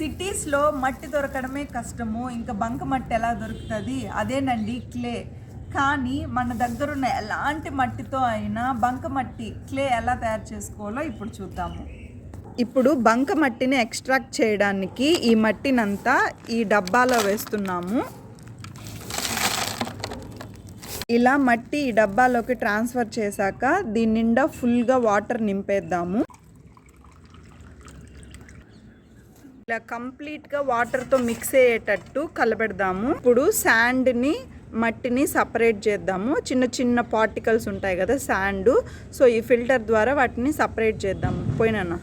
సిటీస్లో మట్టి దొరకడమే కష్టము. ఇంకా బంక మట్టి ఎలా దొరుకుతుంది? అదేనండి క్లే. కానీ మన దగ్గర ఉన్న ఎలాంటి మట్టితో అయినా బంక మట్టి క్లే ఎలా తయారు చేసుకోవాలో ఇప్పుడు చూద్దాము. ఇప్పుడు బంక మట్టిని ఎక్స్ట్రాక్ట్ చేయడానికి ఈ మట్టినంతా ఈ డబ్బాలో వేస్తున్నాము. ఇలా మట్టి ఈ డబ్బాలోకి ట్రాన్స్ఫర్ చేశాక దీని నిండా ఫుల్గా వాటర్ నింపేద్దాము. ఇలా కంప్లీట్గా వాటర్తో మిక్స్ అయ్యేటట్టు కలబెడదాము. ఇప్పుడు శాండ్ని మట్టిని సపరేట్ చేద్దాము. చిన్న చిన్న పార్టికల్స్ ఉంటాయి కదా శాండ్. సో ఈ ఫిల్టర్ ద్వారా వాటిని సపరేట్ చేద్దాము. పోయినా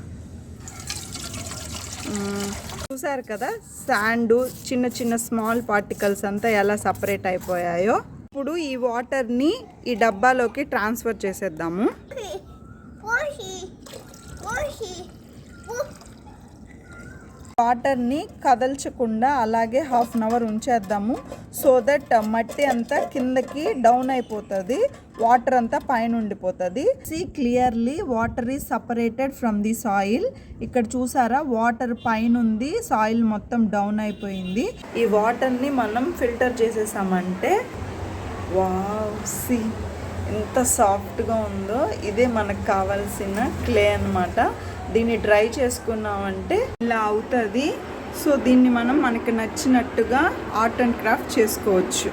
చూసారు కదా శాండ్ చిన్న చిన్న స్మాల్ పార్టికల్స్ అంతా ఎలా సపరేట్ అయిపోయాయో. ఇప్పుడు ఈ వాటర్ని ఈ డబ్బాలోకి ట్రాన్స్ఫర్ చేసేద్దాము. వాటర్ని కదల్చకుండా అలాగే హాఫ్ అన్ అవర్ ఉంచేద్దాము. సో దట్ మట్టి అంతా కిందకి డౌన్ అయిపోతుంది. వాటర్ అంతా పైన ఉండిపోతుంది. See clearly water is separated from the soil ఇక్కడ చూసారా? వాటర్ పైన ఉంది. సాయిల్ మొత్తం డౌన్ అయిపోయింది. ఈ వాటర్ని మనం ఫిల్టర్ చేసేసామంటే వావ్ సీ ఎంత సాఫ్ట్గా ఉందో. ఇదే మనకు కావాల్సిన క్లే అన్నమాట. దీన్ని డ్రై చేసుకున్నామంటే ఇలా అవుతుంది. సో దీన్ని మనం మనకి నచ్చినట్టుగా ఆర్ట్ అండ్ క్రాఫ్ట్ చేసుకోవచ్చు.